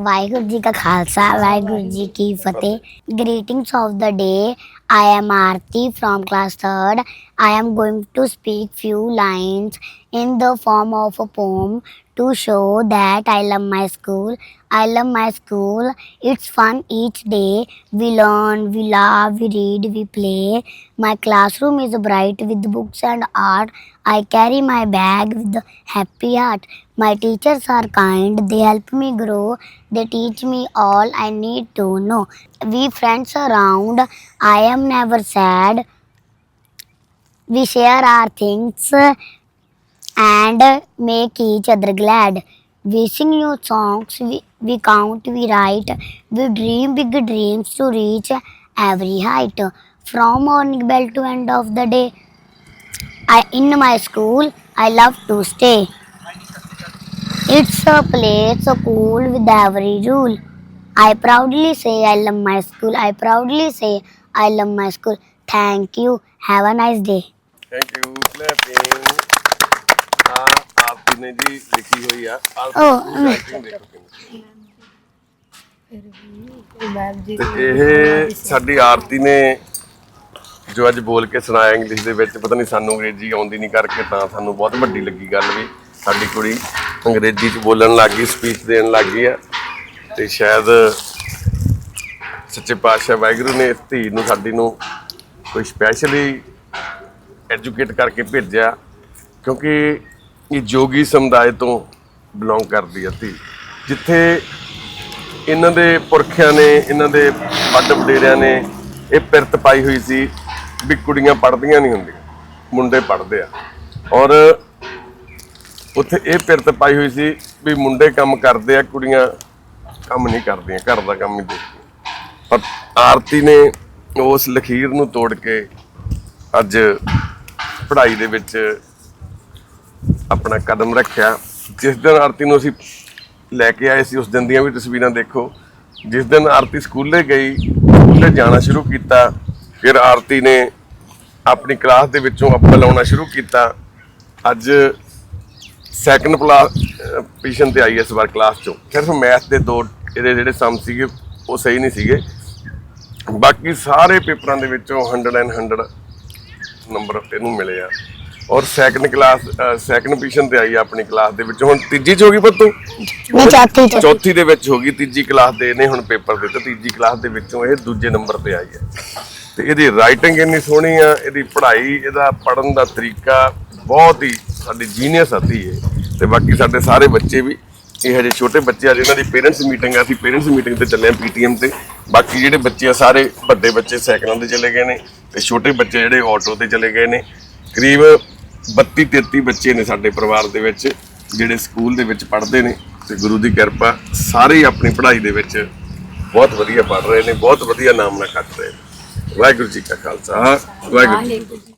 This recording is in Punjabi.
ਵਾਹਿਗੁਰੂ ਜੀ ਕਾ ਖਾਲਸਾ ਵਾਹਿਗੁਰੂ ਜੀ ਕੀ ਫਤਿਹ greetings of the day i am aarti from class 3rd i am going to speak few lines in the form of a poem to show that i love my school. I love my school. It's fun each day. We learn we laugh we read we play. My classroom is bright with books and art. I carry my bag with a happy heart. My teachers are kind. They help me grow. They teach me all i need to know. We friends around. I am never sad. We share our things and make each other glad. We sing new songs, we, we count, we write, we dream big dreams to reach every height. From morning bell to end of the day, I in my school I love to stay. It's a place so cool with every rule. I proudly say I love my school. I proudly say I love my school. Thank you. Have a nice day. Thank you. Clapping. ਨੇ ਜੀ ਲਿਖੀ ਹੋਈ ਆ। ਤੇ ਇਹ ਸਾਡੀ ਆਰਤੀ ਨੇ ਜੋ ਅੱਜ ਬੋਲ ਕੇ ਸੁਣਾਇਆ ਇੰਗਲਿਸ਼ ਦੇ ਵਿੱਚ ਪਤਾ ਨਹੀਂ ਸਾਨੂੰ ਅੰਗਰੇਜ਼ੀ ਆਉਂਦੀ ਨਹੀਂ ਕਰਕੇ ਤਾਂ ਸਾਨੂੰ ਬਹੁਤ ਵੱਡੀ ਲੱਗੀ ਗੱਲ ਵੀ। ਸਾਡੀ ਕੁੜੀ ਅੰਗਰੇਜ਼ੀ 'ਚ ਬੋਲਣ ਲੱਗ ਗਈ ਸਪੀਚ ਦੇਣ ਲੱਗ ਗਈ ਆ। ਤੇ ਸ਼ਾਇਦ ਸੱਚੇ ਪਾਤਸ਼ਾਹ ਵਾਹਿਗੁਰੂ ਨੇ ਇਸ ਧੀ ਨੂੰ ਸਾਡੀ ਨੂੰ ਕੋਈ ਸਪੈਸ਼ਲੀ ਐਜੂਕੇਟ ਕਰਕੇ ਭੇਜਿਆ। ਕਿਉਂਕਿ ਇਹ ਜੋਗੀ ਸਮੁਦਾਇ ਤੋਂ ਬਿਲੋਂਗ ਕਰਦੀ ਹੈ ਧੀ। ਜਿੱਥੇ ਇਹਨਾਂ ਦੇ ਪੁਰਖਿਆਂ ਨੇ, ਇਹਨਾਂ ਦੇ ਵੱਡ ਵਡੇਰਿਆਂ ਨੇ ਇਹ ਪਿਰਤ ਪਾਈ ਹੋਈ ਸੀ ਵੀ ਕੁੜੀਆਂ ਪੜ੍ਹਦੀਆਂ ਨਹੀਂ ਹੁੰਦੀਆਂ, ਮੁੰਡੇ ਪੜ੍ਹਦੇ ਆ। ਔਰ ਉੱਥੇ ਇਹ ਪਿਰਤ ਪਾਈ ਹੋਈ ਸੀ ਵੀ ਮੁੰਡੇ ਕੰਮ ਕਰਦੇ ਆ, ਕੁੜੀਆਂ ਕੰਮ ਨਹੀਂ ਕਰਦੀਆਂ, ਘਰ ਦਾ ਕੰਮ ਹੀ ਦੇਖਦੀਆਂ। ਪਰ ਆਰਤੀ ਨੇ ਉਸ ਲਖੀਰ ਨੂੰ ਤੋੜ ਕੇ ਅੱਜ ਪੜ੍ਹਾਈ ਦੇ ਵਿੱਚ ਆਪਣਾ ਕਦਮ ਰੱਖਿਆ। ਜਿਸ ਦਿਨ ਆਰਤੀ ਨੂੰ ਅਸੀਂ ਲੈ ਕੇ ਆਏ ਸੀ, ਉਸ ਦਿਨ ਦੀਆਂ ਵੀ ਤਸਵੀਰਾਂ ਦੇਖੋ। ਜਿਸ ਦਿਨ ਆਰਤੀ ਸਕੂਲੇ ਗਈ, ਸਕੂਲੇ ਜਾਣਾ ਸ਼ੁਰੂ ਕੀਤਾ, ਫਿਰ ਆਰਤੀ ਨੇ ਆਪਣੀ ਕਲਾਸ ਦੇ ਵਿੱਚੋਂ ਅੱਪਲ ਲਾਉਣਾ ਸ਼ੁਰੂ ਕੀਤਾ। ਅੱਜ ਸੈਕੰਡ ਪੋਜੀਸ਼ਨ ਤੇ ਆਈ ਇਸ ਵਾਰ ਕਲਾਸ ਚੋਂ। ਸਿਰਫ ਮੈਥ ਦੇ ਦੋ ਇਹਦੇ ਜਿਹੜੇ ਸਮ ਸੀਗੇ, ਉਹ ਸਹੀ ਨਹੀਂ ਸੀਗੇ। ਬਾਕੀ ਸਾਰੇ ਪੇਪਰਾਂ ਦੇ ਵਿੱਚੋਂ 100 ਐਂਡ 100 ਨੰਬਰ ਇਹਨੂੰ ਮਿਲੇ ਆ। ਔਰ ਸੈਕੰਡ ਕਲਾਸ ਸੈਕੰਡ ਪੋਜੀਸ਼ਨ ਤੇ ਆਈ ਆ ਆਪਣੀ ਕਲਾਸ ਦੇ ਵਿੱਚ। ਹੁਣ ਤੀਜੀ ਚ ਹੋ ਗਈ ਪੱਤੂ ਮੈਂ ਚੌਥੀ ਚ। ਚੌਥੀ ਦੇ ਵਿੱਚ ਹੋ ਗਈ ਤੀਜੀ ਕਲਾਸ ਦੇ ਇਹਨੇ ਹੁਣ ਪੇਪਰ ਦਿੱਤਾ ਤੀਜੀ ਕਲਾਸ ਦੇ ਵਿੱਚੋਂ ਇਹ ਦੂਜੇ ਨੰਬਰ ਤੇ ਆਈ ਹੈ। ਤੇ ਇਹਦੀ ਰਾਈਟਿੰਗ ਇੰਨੀ ਸੋਹਣੀ ਆ ਇਹਦੀ ਪੜ੍ਹਾਈ ਇਹਦਾ ਪੜਨ ਦਾ ਤਰੀਕਾ ਬਹੁਤ ਹੀ ਸਾਡੀ ਜੀਨੀਅਸ ਆਤੀ ਹੈ ਤੇ ਬਾਕੀ ਸਾਡੇ ਸਾਰੇ ਬੱਚੇ ਵੀ ਇਹ ਹਜੇ ਛੋਟੇ ਬੱਚੇ ਆ ਜਿਨ੍ਹਾਂ ਦੀ ਪੇਰੈਂਟਸ ਮੀਟਿੰਗ ਆ ਅਸੀਂ ਪੇਰੈਂਟਸ ਮੀਟਿੰਗ ਤੇ ਚੱਲੇ ਆ ਪੀਟੀਐਮ ਤੇ। ਬਾਕੀ ਜਿਹੜੇ ਬੱਚੇ ਆ ਸਾਰੇ ਵੱਡੇ ਬੱਚੇ ਸਾਈਕਲਾਂ ਤੇ ਚਲੇ ਗਏ ਨੇ ਤੇ ਛੋਟੇ ਬੱਚੇ ਜਿਹੜੇ ਆਟੋ ਤੇ ਚਲੇ ਗਏ ਨੇ। ਕਰੀਬ 32 33 ਬੱਚੇ ਨੇ ਸਾਡੇ ਪਰਿਵਾਰ ਦੇ ਵਿੱਚ, ਜਿਹੜੇ ਸਕੂਲ ਦੇ ਵਿੱਚ ਪੜ੍ਹਦੇ ਨੇ ਤੇ ਗੁਰੂ ਦੀ ਕਿਰਪਾ ਸਾਰੇ ਆਪਣੀ ਪੜ੍ਹਾਈ ਦੇ ਵਿੱਚ ਬਹੁਤ ਵਧੀਆ ਪੜ੍ਹ ਰਹੇ ਨੇ, ਬਹੁਤ ਵਧੀਆ ਨਾਮ ਨਾਲ ਕੱਟ ਰਹੇ ਨੇ। ਵਾਹਿਗੁਰੂ ਜੀ ਕਾ ਖਾਲਸਾ ਵਾਹਿਗੁਰੂ ਜੀ